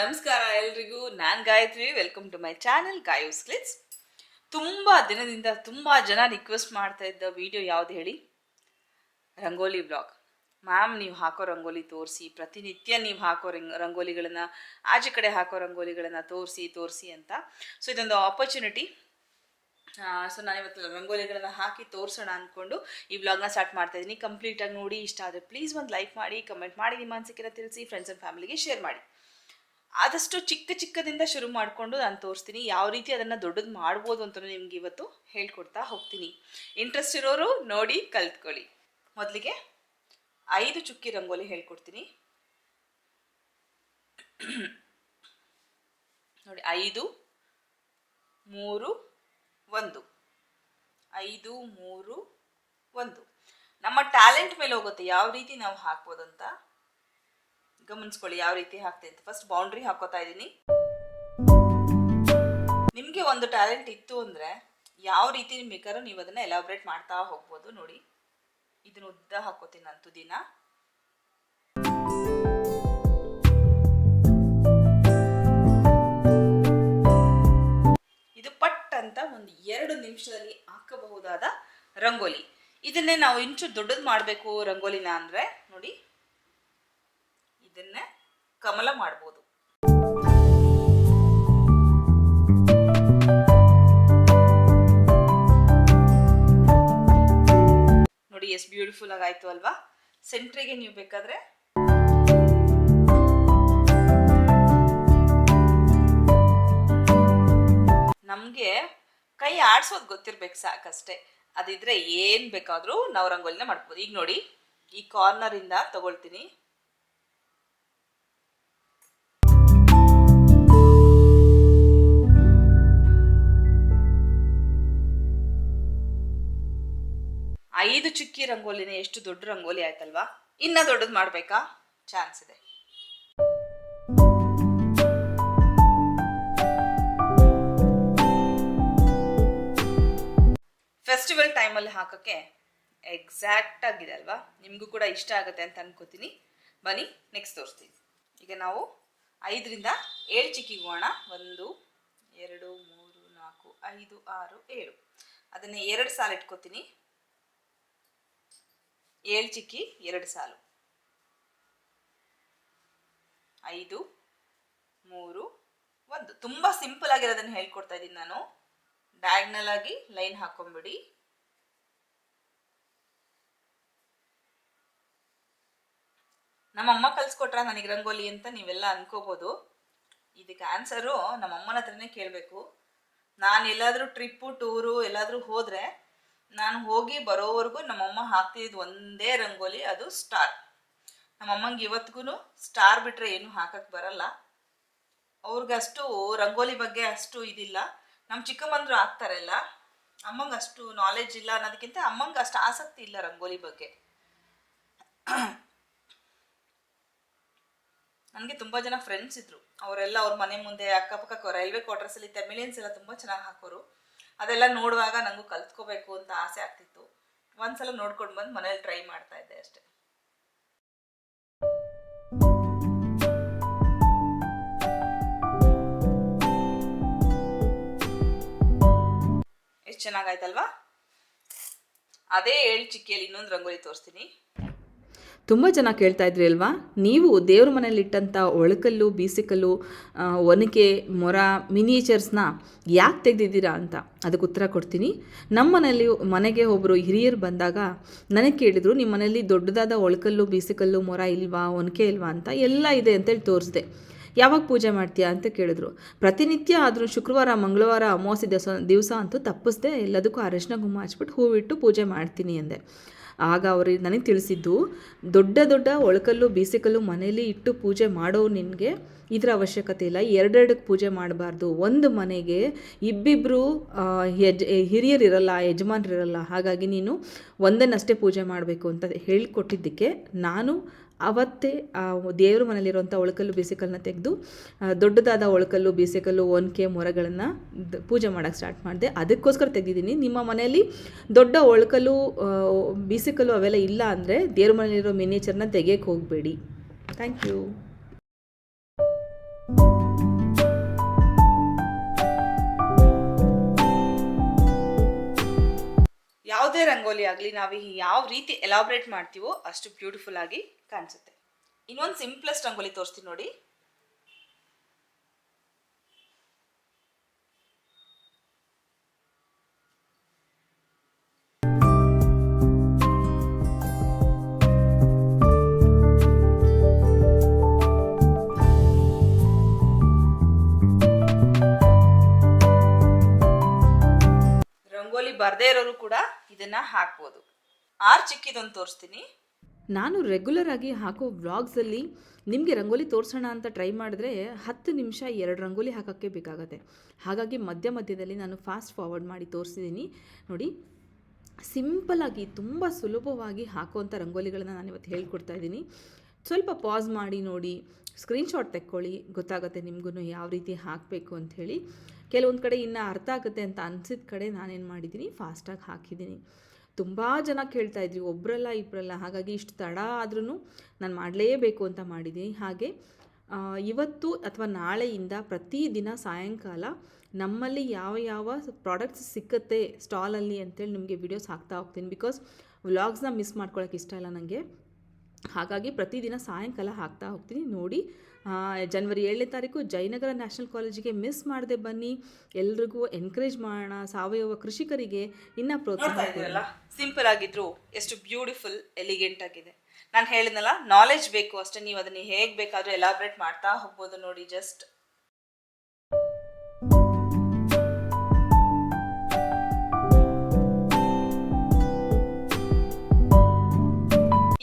ನಮಸ್ಕಾರ ಎಲ್ರಿಗೂ, ನಾನು Gayatri welcome to my channel ಗಾಯೂಸ್ ಕ್ಲಿಟ್ಸ್ ತುಂಬ ದಿನದಿಂದ ತುಂಬ ಜನ ರಿಕ್ವೆಸ್ಟ್ ಮಾಡ್ತಾ ಇದ್ದ ವಿಡಿಯೋ ಯಾವ್ದು ಹೇಳಿ? ರಂಗೋಲಿ ಬ್ಲಾಗ್ ಮ್ಯಾಮ್ ನೀವು ಹಾಕೋ ರಂಗೋಲಿ ತೋರಿಸಿ, ಪ್ರತಿನಿತ್ಯ ನೀವು ಹಾಕೋ ರಂಗ್, ರಂಗೋಲಿಗಳನ್ನು, ಆಚೆ ಕಡೆ ಹಾಕೋ ರಂಗೋಲಿಗಳನ್ನು ತೋರಿಸಿ ತೋರಿಸಿ ಅಂತ. ಸೊ ಇದೊಂದು ಆಪರ್ಚುನಿಟಿ ಸೊ ನಾನು ಇವತ್ತು ರಂಗೋಲಿಗಳನ್ನು ಹಾಕಿ ತೋರಿಸೋಣ ಅಂದ್ಕೊಂಡು ಈ ವ್ಲಾಗ್ನ ಸ್ಟಾರ್ಟ್ ಮಾಡ್ತಾ ಇದ್ದೀನಿ ಕಂಪ್ಲೀಟಾಗಿ ನೋಡಿ, ಇಷ್ಟ ಆದರೆ ಪ್ಲೀಸ್ ಒಂದು ಲೈಕ್ ಮಾಡಿ ಕಮೆಂಟ್ ಮಾಡಿ, ನಿಮ್ಮ ಅನಿಸಿಕೆನ ತಿಳಿಸಿ ಫ್ರೆಂಡ್ಸ್ ಆ್ಯಂಡ್ ಫ್ಯಾಮಿಲಿಗೆ ಶೇರ್ ಮಾಡಿ. ಆದಷ್ಟು ಚಿಕ್ಕ ಚಿಕ್ಕದಿಂದ ಶುರು ಮಾಡಿಕೊಂಡು ನಾನು ತೋರಿಸ್ತೀನಿ. ಯಾವ ರೀತಿ ಅದನ್ನು ದೊಡ್ಡದು ಮಾಡ್ಬೋದು ಅಂತ ನಿಮ್ಗೆ ಇವತ್ತು ಹೇಳ್ಕೊಡ್ತಾ ಹೋಗ್ತೀನಿ. ಇಂಟ್ರೆಸ್ಟ್ ಇರೋರು ನೋಡಿ ಕಲ್ತ್ಕೊಳ್ಳಿ. ಮೊದಲಿಗೆ ಐದು ಚುಕ್ಕಿ ರಂಗೋಲಿ ಹೇಳ್ಕೊಡ್ತೀನಿ. ನೋಡಿ, ಐದು, ಮೂರು, ಒಂದು. ಐದು, ಮೂರು, ಒಂದು. ನಮ್ಮ ಟ್ಯಾಲೆಂಟ್ ಮೇಲೆ ಹೋಗುತ್ತೆ. ಯಾವ ರೀತಿ ನಾವು ಹಾಕ್ಬೋದಂತ ಗಮನಿಸ್ಕೊಳ್ಳಿ ಯಾವ ರೀತಿ ಹಾಕ್ತೀನಿ ಅಂತ. ಫಸ್ಟ್ ಬೌಂಡ್ರಿ ಹಾಕೋತಾ ಇದ್ದೀನಿ. ನಿಮಗೆ ಒಂದು ಟ್ಯಾಲೆಂಟ್ ಇತ್ತು ಅಂದರೆ ಯಾವ ರೀತಿ ಬೇಕಾದ್ರೂ ನೀವು ಅದನ್ನು ಎಲಾಬ್ರೇಟ್ ಮಾಡ್ತಾ ಹೋಗ್ಬೋದು ನೋಡಿ. ಇದನ್ನು ಉದ್ದ ಹಾಕೋತೀನಿ ನಾನು ತುದಿನ. ಇದು ಪಟ್ ಅಂತ ಒಂದು ಎರಡು ನಿಮಿಷದಲ್ಲಿ ಹಾಕಬಹುದಾದ ರಂಗೋಲಿ. ಇದನ್ನೇ ನಾವು ಇಂಚು ದೊಡ್ಡದು ಮಾಡಬೇಕು ರಂಗೋಲಿನ ಅಂದರೆ. ಇದನ್ನೇ ಕಮಲ ಮಾಡ್ಬೋದು. ನೋಡಿ ಎಷ್ಟು ಬ್ಯೂಟಿಫುಲ್ ಆಗಾಯ್ತು ಅಲ್ವಾ? ಸೆಂಟ್ರಿಗೆ ನೀವು ಬೇಕಾದ್ರೆ ನಮಗೆ ಕೈ ಆಡ್ಸೋದು ಗೊತ್ತಿರ್ಬೇಕು ಸಾಕಷ್ಟೇ. ಅದಿದ್ರೆ ಏನು ಬೇಕಾದರೂ ನಾವು ರಂಗೋಲಿನ ಮಾಡ್ಬೋದು. ಈಗ ನೋಡಿ, ಈ ಕಾರ್ನರಿಂದ ತಗೊಳ್ತೀನಿ. ಐದು ಚುಕ್ಕಿ ರಂಗೋಲಿನೇ ಎಷ್ಟು ದೊಡ್ಡ ರಂಗೋಲಿ ಆಯ್ತಲ್ವಾ? ಇನ್ನ ದೊಡ್ಡದು ಮಾಡಬೇಕಾ? ಚಾನ್ಸ್ ಇದೆ. ಫೆಸ್ಟಿವಲ್ ಟೈಮಲ್ಲಿ ಹಾಕೋಕ್ಕೆ ಎಕ್ಸಾಕ್ಟ್ ಆಗಿದೆ ಅಲ್ವಾ? ನಿಮಗೂ ಕೂಡ ಇಷ್ಟ ಆಗುತ್ತೆ ಅಂತ ಅನ್ಕೋತೀನಿ. ಬನ್ನಿ ನೆಕ್ಸ್ಟ್ ತೋರಿಸ್ತೀನಿ. ಈಗ ನಾವು ಐದರಿಂದ ಏಳು ಚಿಕ್ಕಿಗೋಣ ಒಂದು, ಎರಡು, ಮೂರು, ನಾಲ್ಕು, ಐದು, ಆರು, ಏಳು. ಅದನ್ನೇ ಎರಡು ಸಾಲ ಇಟ್ಕೋತೀನಿ. ಏಳು ಚಿಕ್ಕಿ, ಎರಡು ಸಾಲು. ಐದು, ಮೂರು, ಒಂದು. ತುಂಬ ಸಿಂಪಲ್ ಆಗಿರೋದನ್ನು ಹೇಳ್ಕೊಡ್ತಾ ಇದ್ದೀನಿ ನಾನು. ಡಯಾಗ್ನಲ್ ಆಗಿ ಲೈನ್ ಹಾಕೊಂಬಿಡಿ. ನಮ್ಮಮ್ಮ ಕಲ್ಸ್ಕೊಟ್ರ ನನಗೆ ರಂಗೋಲಿ ಅಂತ ನೀವೆಲ್ಲ ಅನ್ಕೋಬೋದು. ಇದಕ್ಕೆ ಆನ್ಸರು ನಮ್ಮ ಅಮ್ಮನ ಹತ್ರನೇ ಕೇಳಬೇಕು. ನಾನು ಎಲ್ಲಾದರೂ ಟ್ರಿಪ್ಪು ಟೂರು ಎಲ್ಲಾದರೂ ಹೋದರೆ ನಾನು ಹೋಗಿ ಬರೋವರೆಗೂ ನಮ್ಮಮ್ಮ ಹಾಕ್ತಿದ್ದು ಒಂದೇ ರಂಗೋಲಿ, ಅದು ಸ್ಟಾರ್. ನಮ್ಮಮ್ಮಂಗೆ ಇವತ್ತಿಗೂ ಸ್ಟಾರ್ ಬಿಟ್ಟರೆ ಏನು ಹಾಕಕ್ಕೆ ಬರಲ್ಲ. ಅವ್ರಿಗಷ್ಟು ರಂಗೋಲಿ ಬಗ್ಗೆ ಅಷ್ಟು ಇದಿಲ್ಲ. ನಮ್ಮ ಚಿಕ್ಕಮ್ಮಂದ್ರು ಹಾಕ್ತಾರಲ್ಲ ಅಮ್ಮಂಗೆ ಅಷ್ಟು ನಾಲೆಜ್ ಇಲ್ಲ ಅನ್ನೋದಕ್ಕಿಂತ ಅಮ್ಮಂಗೆ ಅಷ್ಟು ಆಸಕ್ತಿ ಇಲ್ಲ ರಂಗೋಲಿ ಬಗ್ಗೆ. ನನಗೆ ತುಂಬ ಜನ ಫ್ರೆಂಡ್ಸ್ ಇದ್ರು. ಅವರೆಲ್ಲ ಅವ್ರ ಮನೆ ಮುಂದೆ ಅಕ್ಕಪಕ್ಕ ರೈಲ್ವೆ ಕ್ವಾರ್ಟರ್ಸಲ್ಲಿ ತಮಿಳಿಯನ್ಸ್ ಎಲ್ಲ ತುಂಬ ಚೆನ್ನಾಗಿ ಹಾಕೋರು. ಅದೆಲ್ಲ ನೋಡುವಾಗ ನನಗೂ ಕಲ್ತ್ಕೋಬೇಕು ಅಂತ ಆಸೆ ಆಗ್ತಿತ್ತು. ಒಂದ್ಸಲ ನೋಡ್ಕೊಂಡು ಬಂದು ಮನೇಲಿ ಟ್ರೈ ಮಾಡ್ತಾ ಇದ್ದೆ ಅಷ್ಟೆ. ಎಷ್ಟು ಚೆನ್ನಾಗಾಯ್ತಲ್ವಾ ಅದೇ ಏಳು ಚಿಕ್ಕಿಯಲ್ಲಿ ಇನ್ನೊಂದು ರಂಗೋಲಿ ತೋರಿಸ್ತೀನಿ. ತುಂಬ ಜನ ಕೇಳ್ತಾ ಇದ್ರಿ ಅಲ್ವಾ? ನೀವು ದೇವ್ರ ಮನೇಲಿಟ್ಟಂಥ ಒಳಕಲ್ಲು, ಬೀಸಿಕಲ್ಲು ಒನಕೆ, ಮೊರ, ಮಿನಿಯೇಚರ್ಸ್ನ ಯಾಕೆ ತೆಗೆದಿದ್ದೀರಾ ಅಂತ ಅದಕ್ಕೆ ಉತ್ತರ ಕೊಡ್ತೀನಿ. ನಮ್ಮ ಮನೆಯಲ್ಲಿ ಮನೆಗೆ ಒಬ್ಬರು ಹಿರಿಯರು ಬಂದಾಗ ನನಗೆ ಕೇಳಿದರು, ನಿಮ್ಮ ಮನೆಯಲ್ಲಿ ದೊಡ್ಡದಾದ ಒಳಕಲ್ಲು, ಬೀಸಿಕಲ್ಲು, ಮೊರ ಇಲ್ವಾ, ಒನಕೆ ಇಲ್ವಾ ಅಂತ ಎಲ್ಲ ಇದೆ ಅಂತೇಳಿ ತೋರಿಸಿದೆ. ಯಾವಾಗ ಪೂಜೆ ಮಾಡ್ತೀಯಾ ಅಂತ ಕೇಳಿದ್ರು. ಪ್ರತಿನಿತ್ಯ ಆದರೂ ಶುಕ್ರವಾರ, ಮಂಗಳವಾರ, ಅಮಾವಾಸ್ಯೆ ದಿವಸ ದಿವಸ ಅಂತೂ ತಪ್ಪಿಸ್ದೆ ಎಲ್ಲದಕ್ಕೂ ಅರಶಿನ ಗುಮ್ಮ ಹಚ್ಬಿಟ್ಟು ಹೂವಿಟ್ಟು ಪೂಜೆ ಮಾಡ್ತೀನಿ ಅಂದೆ. ಆಗ ಅವರು ನನಗೆ ತಿಳಿಸಿದ್ದು, ದೊಡ್ಡ ದೊಡ್ಡ ಒಳಕಲ್ಲು, ಬೀಸಿಕಲ್ಲು ಮನೆಯಲ್ಲಿ ಇಟ್ಟು ಪೂಜೆ ಮಾಡೋ ನಿನಗೆ ಇದರ ಅವಶ್ಯಕತೆ ಇಲ್ಲ. ಎರಡೆರಡಕ್ಕೆ ಪೂಜೆ ಮಾಡಬಾರ್ದು. ಒಂದು ಮನೆಗೆ ಇಬ್ಬಿಬ್ಬರು ಯಜ್ ಹಿರಿಯರಿರಲ್ಲ ಯಜಮಾನ್ರಿರಲ್ಲ ಹಾಗಾಗಿ ನೀನು ಒಂದನ್ನಷ್ಟೇ ಪೂಜೆ ಮಾಡಬೇಕು ಅಂತ ಹೇಳಿಕೊಟ್ಟಿದ್ದಕ್ಕೆ ನಾನು ಅವತ್ತೇ ಆ ದೇವ್ರ ಮನೇಲಿರುವಂಥ ಒಳಕಲ್ಲು ಬೀಸೆಕಲ್ಲನ್ನ ತೆಗೆದು ದೊಡ್ಡದಾದ ಒಳಕಲ್ಲು ಬೀಸೆಕಲ್ಲು ಒನಕೆ ಮೊರಗಳನ್ನು ಪೂಜೆ ಮಾಡೋಕ್ಕೆ ಸ್ಟಾರ್ಟ್ ಮಾಡಿದೆ. ಅದಕ್ಕೋಸ್ಕರ ತೆಗೆದಿದ್ದೀನಿ. ನಿಮ್ಮ ಮನೆಯಲ್ಲಿ ದೊಡ್ಡ ಒಳಕಲ್ಲು ಬೀಸೆಕಲ್ಲು ಅವೆಲ್ಲ ಇಲ್ಲ ಅಂದರೆ ದೇವ್ರ ಮನೆಯಲ್ಲಿರೋ ಮಿನಿಯೇಚರ್ನ ತೆಗೆಯಕ್ಕೆ ಹೋಗಬೇಡಿ. ಥ್ಯಾಂಕ್ ಯು ಯಾವುದೇ ರಂಗೋಲಿ ಆಗಲಿ, ನಾವು ಯಾವ ರೀತಿ ಎಲಾಬ್ರೇಟ್ ಮಾಡ್ತೀವೋ ಅಷ್ಟು ಬ್ಯೂಟಿಫುಲ್ ಆಗಿ ಕಾಣಿಸುತ್ತೆ. ಇನ್ನೊಂದು ಸಿಂಪ್ಲೆಸ್ಟ್ ರಂಗೋಲಿ ತೋರಿಸ್ತೀನಿ ನೋಡಿ. ರಂಗೋಲಿ ಬರ್ದೇ ಇರೋರು ಕೂಡ ಇದನ್ನ ಹಾಕ್ಬೋದು. ಆರ್ ಚಿಕ್ಕಿದೊಂದು ತೋರಿಸ್ತೀನಿ. ನಾನು ರೆಗ್ಯುಲರ್ ಆಗಿ ಹಾಕೋ ವ್ಲಾಗ್ಸಲ್ಲಿ ನಿಮಗೆ ರಂಗೋಲಿ ತೋರಿಸೋಣ ಅಂತ ಟ್ರೈ ಮಾಡಿದ್ರೆ ಹತ್ತು ನಿಮಿಷ ಎರಡು ರಂಗೋಲಿ ಹಾಕೋಕ್ಕೆ ಬೇಕಾಗತ್ತೆ. ಹಾಗಾಗಿ ಮಧ್ಯ ಮಧ್ಯದಲ್ಲಿ ನಾನು ಫಾಸ್ಟ್ ಫಾರ್ವರ್ಡ್ ಮಾಡಿ ತೋರಿಸಿದ್ದೀನಿ. ನೋಡಿ ಸಿಂಪಲಾಗಿ ತುಂಬ ಸುಲಭವಾಗಿ ಹಾಕುವಂಥ ರಂಗೋಲಿಗಳನ್ನ ನಾನು ಇವತ್ತು ಹೇಳ್ಕೊಡ್ತಾ ಇದ್ದೀನಿ. ಸ್ವಲ್ಪ ಪಾಸ್ ಮಾಡಿ ನೋಡಿ ಸ್ಕ್ರೀನ್ಶಾಟ್ ತೆಕ್ಕೊಳ್ಳಿ, ಗೊತ್ತಾಗುತ್ತೆ ನಿಮಗೂ ಯಾವ ರೀತಿ ಹಾಕಬೇಕು ಅಂಥೇಳಿ ಕೆಲವೊಂದು ಕಡೆ ಇನ್ನು ಅರ್ಥ ಆಗುತ್ತೆ ಅಂತ ಅನಿಸಿದ ಕಡೆ ನಾನೇನು ಮಾಡಿದ್ದೀನಿ ಫಾಸ್ಟಾಗಿ ಹಾಕಿದ್ದೀನಿ. ತುಂಬ ಜನ ಕೇಳ್ತಾ ಇದ್ರಿ ಒಬ್ಬರಲ್ಲ ಇಬ್ಬರಲ್ಲ ಹಾಗಾಗಿ ಇಷ್ಟು ತಡ ಆದ್ರೂ ನಾನು ಮಾಡಲೇಬೇಕು ಅಂತ ಮಾಡಿದ್ದೀನಿ. ಹಾಗೆ ಇವತ್ತು ಅಥವಾ ನಾಳೆಯಿಂದ ಪ್ರತಿದಿನ ಸಾಯಂಕಾಲ ನಮ್ಮಲ್ಲಿ ಯಾವ ಯಾವ ಪ್ರಾಡಕ್ಟ್ಸ್ ಸಿಕ್ಕತ್ತೆ ಸ್ಟಾಲಲ್ಲಿ ಅಂತೇಳಿ ನಿಮಗೆ ವಿಡಿಯೋಸ್ ಹಾಕ್ತಾ ಹೋಗ್ತೀನಿ. ಬಿಕಾಸ್ ವ್ಲಾಗ್ಸ್ನ ಮಿಸ್ ಮಾಡ್ಕೊಳ್ಳೋಕೆ ಇಷ್ಟ ಇಲ್ಲ ನನಗೆ ಹಾಗಾಗಿ ಪ್ರತಿದಿನ ಸಾಯಂಕಾಲ ಹಾಕ್ತಾ ಹೋಗ್ತೀನಿ. ನೋಡಿ ಜನವರಿ ಏಳನೇ ತಾರೀಕು ಜಯನಗರ ನ್ಯಾಷನಲ್ ಕಾಲೇಜಿಗೆ ಮಿಸ್ ಮಾಡದೆ ಬನ್ನಿ. ಎಲ್ರಿಗೂ ಎನ್ಕರೇಜ್ ಮಾಡೋಣ. ಸಾವಯವ ಕೃಷಿಕರಿಗೆ ಇನ್ನೂ ಪ್ರೋತ್ಸಾಹ ಸಿಂಪಲ್ ಆಗಿದ್ರು ಎಷ್ಟು ಬ್ಯೂಟಿಫುಲ್ ಎಲಿಗೆಂಟ್ ಆಗಿದೆ. ನಾನು ಹೇಳಿದ್ನಲ್ಲ ನಾಲೆಜ್ ಬೇಕು ಅಷ್ಟೇ. ನೀವು ಅದನ್ನ ಹೇಗೆ ಬೇಕಾದ್ರೂ ಎಲಾಬ್ರೇಟ್ ಮಾಡ್ತಾ ಹೋಗ್ಬೋದು ನೋಡಿ ಜಸ್ಟ್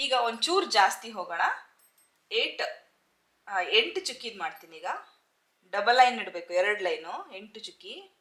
ಈಗ ಒಂಚೂರು ಜಾಸ್ತಿ ಹೋಗೋಣ. ಏಟ್ ಎಂಟು ಚುಕ್ಕಿದ್ ಮಾಡ್ತೀನಿ ಈಗ. ಡಬಲ್ ಲೈನ್ ಇಡಬೇಕು ಎರಡು ಲೈನು ಎಂಟು ಚುಕ್ಕಿ.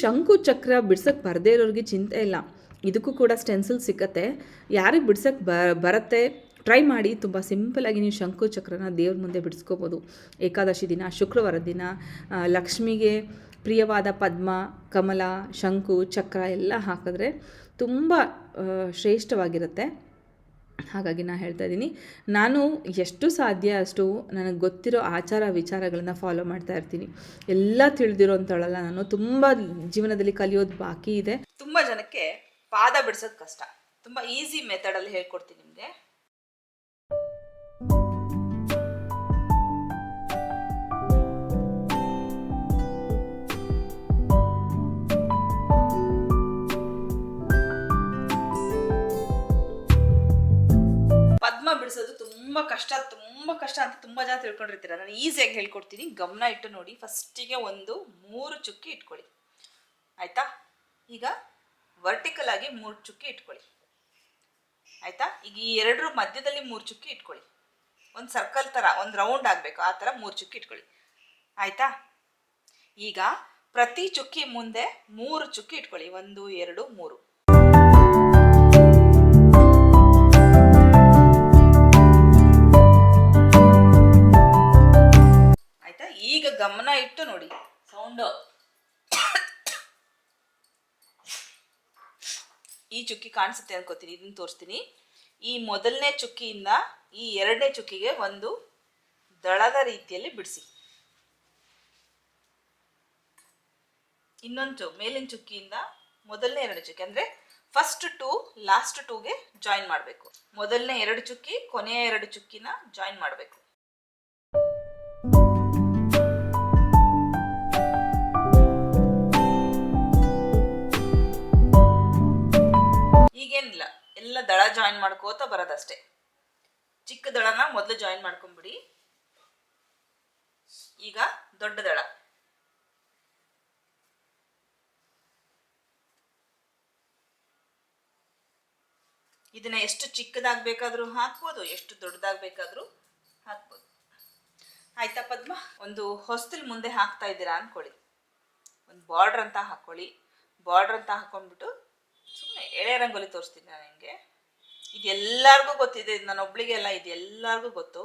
ಶಂಕು ಚಕ್ರ ಬಿಡ್ಸಕ್ಕೆ ಬರದೇ ಇರೋರಿಗೆ ಚಿಂತೆ ಇಲ್ಲ. ಇದಕ್ಕೂ ಕೂಡ ಸ್ಟೆನ್ಸಿಲ್ ಸಿಕ್ಕತ್ತೆ. ಯಾರಿಗೆ ಬಿಡ್ಸಕ್ಕೆ ಬ, ಬರುತ್ತೆ? ಟ್ರೈ ಮಾಡಿ. ತುಂಬ ಸಿಂಪಲಾಗಿ ನೀವು ಶಂಕು ಚಕ್ರನ ದೇವ್ರ ಮುಂದೆ ಬಿಡಿಸ್ಕೋಬೋದು. ಏಕಾದಶಿ ದಿನ, ಶುಕ್ರವಾರ ದಿನ ಲಕ್ಷ್ಮಿಗೆ ಪ್ರಿಯವಾದ ಪದ್ಮ, ಕಮಲ, ಶಂಕು, ಚಕ್ರ ಎಲ್ಲ ಹಾಕಿದ್ರೆ ತುಂಬ ಶ್ರೇಷ್ಠವಾಗಿರುತ್ತೆ. ಹಾಗಾಗಿ ನಾನು ಹೇಳ್ತಾ ಇದ್ದೀನಿ. ನಾನು ಎಷ್ಟು ಸಾಧ್ಯ ಅಷ್ಟು ನನಗೆ ಗೊತ್ತಿರೋ ಆಚಾರ ವಿಚಾರಗಳನ್ನು ಫಾಲೋ ಮಾಡ್ತಾ ಇರ್ತೀನಿ. ಎಲ್ಲ ತಿಳಿದಿರೋ ಅಂಥವಳಲ್ಲ ನಾನು. ತುಂಬ ಜೀವನದಲ್ಲಿ ಕಲಿಯೋದು ಬಾಕಿ ಇದೆ. ತುಂಬಾ ಜನಕ್ಕೆ ಪಾದ ಬಿಡಿಸೋದು ಕಷ್ಟ. ತುಂಬಾ ಈಸಿ ಮೆಥಡಲ್ಲಿ ಹೇಳ್ಕೊಡ್ತೀನಿ ನಿಮ್ಗೆ. ಕಷ್ಟ, ತುಂಬ ಕಷ್ಟ ಅಂತ ತುಂಬ ಜನ ತಿಳ್ಕೊಂಡಿರ್ತೀರ. ನಾನು ಈಸಿಯಾಗಿ ಹೇಳ್ಕೊಡ್ತೀನಿ. ಗಮನ ಇಟ್ಟು ನೋಡಿ. ಫಸ್ಟಿಗೆ ಒಂದು ಮೂರು ಚುಕ್ಕಿ ಇಟ್ಕೊಳ್ಳಿ. ಆಯ್ತಾ? ಈಗ ವರ್ಟಿಕಲ್ ಆಗಿ ಮೂರು ಚುಕ್ಕಿ ಇಟ್ಕೊಳ್ಳಿ. ಆಯ್ತಾ? ಈಗ ಈ ಎರಡರ ಮಧ್ಯದಲ್ಲಿ ಮೂರು ಚುಕ್ಕಿ ಇಟ್ಕೊಳ್ಳಿ. ಒಂದು ಸರ್ಕಲ್ ಥರ ಒಂದು ರೌಂಡ್ ಆಗಬೇಕು. ಆ ಥರ ಮೂರು ಚುಕ್ಕಿ ಇಟ್ಕೊಳ್ಳಿ. ಆಯ್ತಾ? ಈಗ ಪ್ರತಿ ಚುಕ್ಕಿ ಮುಂದೆ ಮೂರು ಚುಕ್ಕಿ ಇಟ್ಕೊಳ್ಳಿ. ಒಂದು, ಎರಡು, ಮೂರು. ಗಮನ ಇಟ್ಟು ನೋಡಿ. ಸೌಂಡ್ ಈ ಚುಕ್ಕಿ ಕಾಣಿಸುತ್ತೆ ಅನ್ಕೋತೀನಿ, ಇದನ್ನ ತೋರಿಸ್ತೀನಿ. ಈ ಮೊದಲನೇ ಚುಕ್ಕಿಯಿಂದ ಈ ಎರಡನೇ ಚುಕ್ಕಿಗೆ ಒಂದು ದಳದ ರೀತಿಯಲ್ಲಿ ಬಿಡಿಸಿ. ಇನ್ನೊಂದು, ಮೇಲಿನ ಚುಕ್ಕಿಯಿಂದ ಮೊದಲನೇ ಎರಡು ಚುಕ್ಕಿ, ಅಂದ್ರೆ ಫಸ್ಟ್ ಟು ಲಾಸ್ಟ್ ಟೂಗೆ ಜಾಯಿನ್ ಮಾಡಬೇಕು. ಮೊದಲನೇ ಎರಡು ಚುಕ್ಕಿ, ಕೊನೆಯ ಎರಡು ಚುಕ್ಕಿನ ಜಾಯಿನ್ ಮಾಡಬೇಕು. ಈಗೇನಿಲ್ಲ, ಎಲ್ಲ ದಳ ಜಾಯಿನ್ ಮಾಡ್ಕೋತ ಬರೋದಷ್ಟೇ. ಚಿಕ್ಕ ದಳನ ಮೊದಲು ಜಾಯಿನ್ ಮಾಡ್ಕೊಂಬಿಡಿ. ಈಗ ದೊಡ್ಡ ದಳ. ಇದನ್ನ ಎಷ್ಟು ಚಿಕ್ಕದಾಗಬೇಕಾದ್ರೂ ಹಾಕ್ಬೋದು, ಎಷ್ಟು ದೊಡ್ಡದಾಗಬೇಕಾದ್ರೂ ಹಾಕ್ಬೋದು. ಆಯ್ತಾ ಪದ್ಮ? ಒಂದು ಹೊಸ್ತಲ್ ಮುಂದೆ ಹಾಕ್ತಾ ಇದ್ದೀರಾ ಅಂದ್ಕೊಳ್ಳಿ ಒಂದು ಬಾರ್ಡ್ರ್ ಅಂತ ಹಾಕ್ಕೊಳ್ಳಿ ಬಾರ್ಡ್ರ್ ಅಂತ ಹಾಕೊಂಡ್ಬಿಟ್ಟು ಎಳೆ ರಂಗೋಲಿ ತೋರಿಸ್ತೀನಿ ನಾನು ನಿಮಗೆ ಇದು ಎಲ್ಲರಿಗೂ ಗೊತ್ತಿದೆ, ಇದು ನಾನು ಒಬ್ಳಿಗೆ ಅಲ್ಲ ಇದು ಎಲ್ಲರಿಗೂ ಗೊತ್ತು.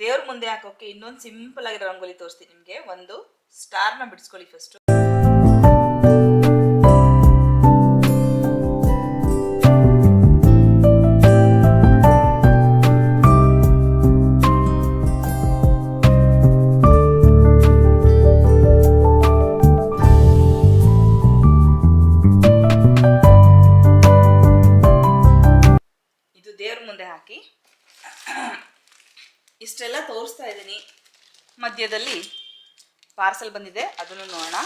ದೇವ್ರ ಮುಂದೆ ಹಾಕೋಕೆ ಇನ್ನೊಂದು ಸಿಂಪಲ್ ಆಗಿರೋ ರಂಗೋಲಿ ತೋರಿಸ್ತೀನಿ ನಿಮಗೆ. ಒಂದು ಸ್ಟಾರ್ನ ಬಿಡಿಸ್ಕೊಳ್ಳಿ ಫಸ್ಟು ಪಾರ್ಸಲ್ ಬಂದಿದೆ, ಅದನ್ನು ನೋಡೋಣ.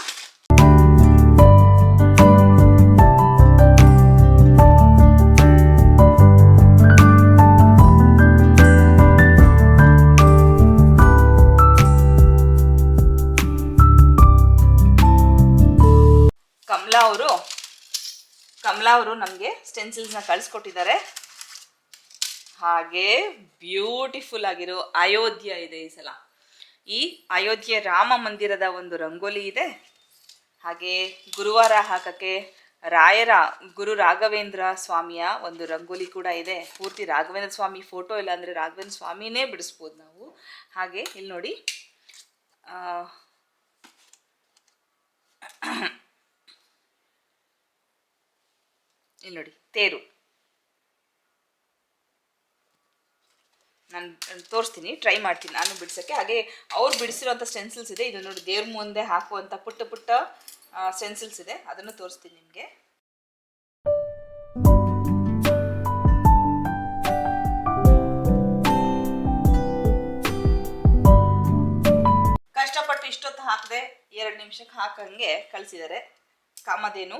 ಕಮಲಾ ಅವರು ಕಮಲಾ ಅವರು ನಮಗೆ ಸ್ಟೆನ್ಸಿಲ್ಸ್ನ ಕಳಿಸ್ಕೊಟ್ಟಿದ್ದಾರೆ. ಹಾಗೆ ಬ್ಯೂಟಿಫುಲ್ ಆಗಿರೋ ಅಯೋಧ್ಯ ಇದೆ ಈ ಸಲ. ಈ ಅಯೋಧ್ಯೆ ರಾಮ ಮಂದಿರದ ಒಂದು ರಂಗೋಲಿ ಇದೆ. ಹಾಗೆ ಗುರುವಾರ ಹಾಕಕ್ಕೆ ರಾಯರ ಗುರು ರಾಘವೇಂದ್ರ ಸ್ವಾಮಿಯ ಒಂದು ರಂಗೋಲಿ ಕೂಡ ಇದೆ. ಪೂರ್ತಿ ರಾಘವೇಂದ್ರ ಸ್ವಾಮಿ ಫೋಟೋ ಇಲ್ಲ ಅಂದರೆ ರಾಘವೇಂದ್ರ ಸ್ವಾಮಿನೇ ಬಿಡಿಸ್ಬೋದು ನಾವು. ಹಾಗೆ ಇಲ್ಲಿ ನೋಡಿ ಇಲ್ಲಿ ನೋಡಿ, ತೇರು. ನಾನು ತೋರಿಸ್ತೀನಿ ಟ್ರೈ ಮಾಡ್ತೀನಿ, ನಾನು ಬಿಡ್ಸೋಕ್ಕೆ. ಹಾಗೆ ಅವ್ರು ಬಿಡಿಸಿರೋಂಥ ಸ್ಟೆನ್ಸಿಲ್ಸ್ ಇದೆ. ಇದು ನೋಡಿ, ದೇವ್ರ ಮುಂದೆ ಹಾಕುವಂಥ ಪುಟ್ಟ ಪುಟ್ಟ ಸ್ಟೆನ್ಸಿಲ್ಸ್ ಇದೆ. ಅದನ್ನು ತೋರಿಸ್ತೀನಿ ನಿಮಗೆ. ಕಷ್ಟಪಟ್ಟು ಇಷ್ಟೊತ್ತು ಹಾಕದೆ, ಎರಡು ನಿಮಿಷಕ್ಕೆ ಹಾಕಂಗೆ ಕಳಿಸಿದ್ದಾರೆ. ಕಾಮಧೇನು.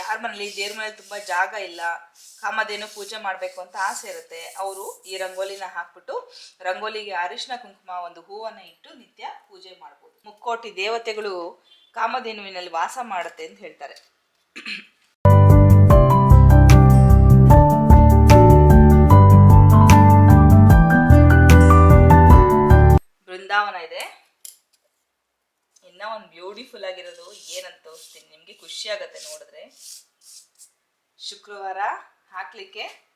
ಯಾರ ಮನೇಲಿ ದೇವ್ರ ಮನೇಲಿ ತುಂಬ ಜಾಗ ಇಲ್ಲ, ಕಾಮಧೇನು ಪೂಜೆ ಮಾಡಬೇಕು ಅಂತ ಆಸೆ ಇರುತ್ತೆ. ಅವರು ಈ ರಂಗೋಲಿನ ಹಾಕ್ಬಿಟ್ಟು ರಂಗೋಲಿಗೆ ಅರಿಶಿನ ಕುಂಕುಮ ಒಂದು ಹೂವನ್ನು ಇಟ್ಟು ನಿತ್ಯ ಪೂಜೆ ಮಾಡ್ಬೋದು. ಮುಕ್ಕೋಟಿ ದೇವತೆಗಳು ಕಾಮಧೇನುವಿನಲ್ಲಿ ವಾಸ ಮಾಡುತ್ತೆ ಅಂತ ಹೇಳ್ತಾರೆ. ಬೃಂದಾವನ ಇದೆ. ಇನ್ನ ಒಂದು ಬ್ಯೂಟಿಫುಲ್ ಆಗಿರೋದು ಏನಂತ ತೋರಿಸ್ತೀನಿ. ನಿಮಗೆ ಖುಷಿ ಆಗತ್ತೆ ನೋಡಿದ್ರೆ. ಶುಕ್ರವಾರ ಹಾಕ್ಲಿಕ್ಕೆ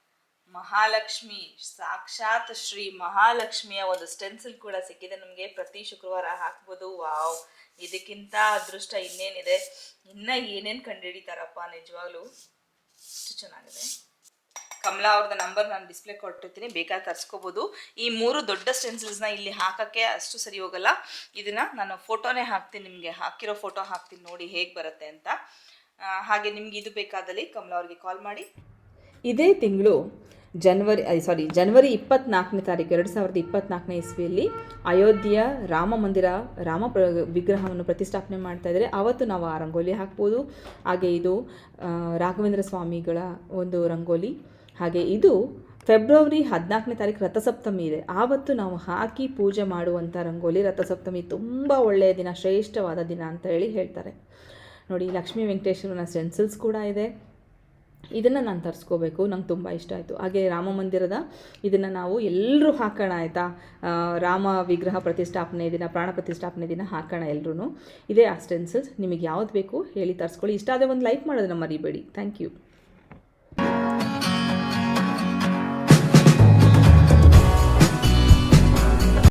ಮಹಾಲಕ್ಷ್ಮಿ, ಸಾಕ್ಷಾತ್ ಶ್ರೀ ಮಹಾಲಕ್ಷ್ಮಿಯ ಒಂದು ಸ್ಟೆನ್ಸಿಲ್ ಕೂಡ ಸಿಕ್ಕಿದೆ. ನಮಗೆ ಪ್ರತಿ ಶುಕ್ರವಾರ ಹಾಕ್ಬೋದು. ವಾವ್! ಇದಕ್ಕಿಂತ ಅದೃಷ್ಟ ಇನ್ನೇನಿದೆ? ಇನ್ನ ಏನೇನು ಕಂಡುಹಿಡಿತಾರಪ್ಪ ನಿಜವಾಗ್ಲೂ? ಅಷ್ಟು ಚೆನ್ನಾಗಿದೆ. ಕಮಲಾ ಅವ್ರದ ನಂಬರ್ ನಾನು ಡಿಸ್ಪ್ಲೇ ಕೊಟ್ಟಿರ್ತೀನಿ ಬೇಕಾದ್ರೆ ತರಿಸ್ಕೋಬೋದು. ಈ ಮೂರು ದೊಡ್ಡ ಸ್ಟೆನ್ಸಿಲ್ಸ್ನ ಇಲ್ಲಿ ಹಾಕೋಕ್ಕೆ ಅಷ್ಟು ಸರಿ ಹೋಗಲ್ಲ. ಇದನ್ನು ನಾನು ಫೋಟೋನೇ ಹಾಕ್ತೀನಿ ನಿಮಗೆ, ಹಾಕಿರೋ ಫೋಟೋ ಹಾಕ್ತೀನಿ ನೋಡಿ ಹೇಗೆ ಬರುತ್ತೆ ಅಂತ. ಹಾಗೆ ನಿಮ್ಗೆ ಇದು ಬೇಕಾದಲ್ಲಿ ಕಮಲಾ ಅವ್ರಿಗೆ ಕಾಲ್ ಮಾಡಿ. ಇದೇ ತಿಂಗಳು ಜನವರಿ ಸಾರಿ ಜನವರಿ ಇಪ್ಪತ್ನಾಲ್ಕನೇ ತಾರೀಕು, ಎರಡು ಸಾವಿರದ ಇಪ್ಪತ್ನಾಲ್ಕನೇ ಇಸ್ವಿಯಲ್ಲಿ ಅಯೋಧ್ಯೆಯ ರಾಮ ಮಂದಿರ, ರಾಮ ವಿಗ್ರಹವನ್ನು ಪ್ರತಿಷ್ಠಾಪನೆ ಮಾಡ್ತಾ ಇದ್ದಾರೆ. ಆವತ್ತು ನಾವು ಆ ರಂಗೋಲಿ ಹಾಕ್ಬೋದು. ಹಾಗೆ ಇದು ರಾಘವೇಂದ್ರ ಸ್ವಾಮಿಗಳ ಒಂದು ರಂಗೋಲಿ. ಹಾಗೆ ಇದು ಫೆಬ್ರವರಿ ಹದಿನಾಲ್ಕನೇ ತಾರೀಕು ರಥಸಪ್ತಮಿ ಇದೆ. ಆವತ್ತು ನಾವು ಹಾಕಿ ಪೂಜೆ ಮಾಡುವಂಥ ರಂಗೋಲಿ ರಥಸಪ್ತಮಿ ತುಂಬ ಒಳ್ಳೆಯ ದಿನ, ಶ್ರೇಷ್ಠವಾದ ದಿನ ಅಂತ ಹೇಳಿ ಹೇಳ್ತಾರೆ. ನೋಡಿ, ಲಕ್ಷ್ಮೀ ವೆಂಕಟೇಶ್ವರನ ಸೆನ್ಸಿಲ್ಸ್ ಕೂಡ ಇದೆ. ಇದನ್ನು ನಾನು ತರಿಸ್ಕೋಬೇಕು, ನಂಗೆ ತುಂಬ ಇಷ್ಟ ಆಯಿತು. ಹಾಗೆ ರಾಮ ಮಂದಿರದ ಇದನ್ನು ನಾವು ಎಲ್ಲರೂ ಹಾಕೋಣ ಆಯಿತಾ? ರಾಮ ವಿಗ್ರಹ ಪ್ರತಿಷ್ಠಾಪನೆ ದಿನ, ಪ್ರಾಣ ಪ್ರತಿಷ್ಠಾಪನೆ ದಿನ ಹಾಕೋಣ ಎಲ್ಲರೂ ಇದೇ ಆ ಸ್ಟೆನ್ಸಿಲ್ಸ್ ನಿಮಗೆ ಯಾವ್ದು ಬೇಕು ಹೇಳಿ ತರಿಸ್ಕೊಳ್ಳಿ. ಇಷ್ಟ ಆದರೆ ಒಂದು ಲೈಕ್ ಮಾಡೋದನ್ನ ಮರಿಬೇಡಿ. Thank you